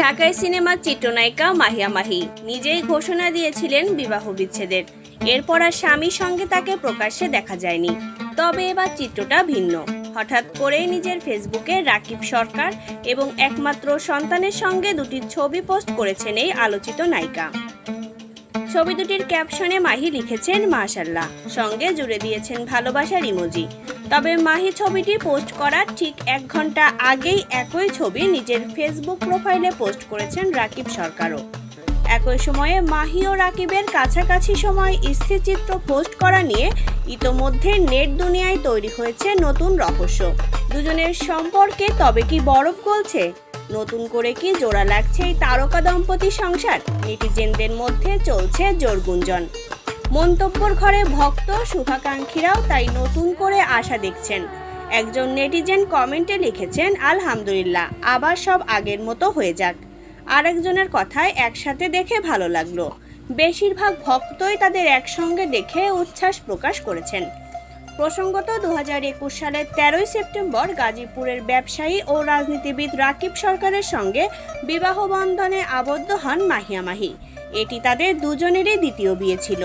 ঢাকায় সিনেমার চিত্রনায়িকা মাহিয়া মাহি নিজেই ঘোষণা দিয়েছিলেন বিবাহ বিচ্ছেদের। এরপর আর স্বামীর সঙ্গে তাকে প্রকাশ্যে দেখা যায়নি। তবে এবার চিত্রটা ভিন্ন। হঠাৎ করেই নিজের ফেসবুকে রাকিব সরকার এবং একমাত্র সন্তানের সঙ্গে দুটি ছবি পোস্ট করেছেন এই আলোচিত নায়িকা। ছবি দুটির ক্যাপশনে মাহি লিখেছেন, মাশাল্লাহ। সঙ্গে জুড়ে দিয়েছেন ভালোবাসার ইমোজি। তবে মাহি ছবিটি পোস্ট করার ঠিক এক ঘণ্টা আগেই একই ছবি নিজের ফেসবুক প্রোফাইলে পোস্ট করেছেন রাকিব সরকারও। একই সময়ে মাহি ও রাকিবের কাছাকাছি সময় স্থিরচিত্র পোস্ট করা নিয়ে ইতোমধ্যে নেট দুনিয়ায় তৈরি হয়েছে নতুন রহস্য। দুজনের সম্পর্কে তবে কি বরফ গলছে? নতুন করে কি জোড়া লাগছে এই তারকা দম্পতি সংসার? নেটিজেনদের মধ্যে চলছে জোর গুঞ্জন। মন্তব্যর ঘরে ভক্ত, শুভাকাঙ্ক্ষীরাও তাই নতুন করে আশা দেখছেন। একজন নেটিজেন কমেন্টে লিখেছেন, আলহামদুলিল্লাহ, আবার সব আগের মতো হয়ে যাক। আরেকজনের কথায় একসাথে দেখে ভালো লাগল। বেশিরভাগ ভক্তই তাদের একসঙ্গে দেখে উচ্ছ্বাস প্রকাশ করেছেন। প্রসঙ্গত দু হাজার একুশ সালের তেরোই সেপ্টেম্বর গাজীপুরের ব্যবসায়ী ও রাজনীতিবিদ রাকিব সরকারের সঙ্গে বিবাহ বন্ধনে আবদ্ধ হন মাহিয়া মাহি। এটি তাদের দুজনেরই দ্বিতীয় বিয়ে ছিল।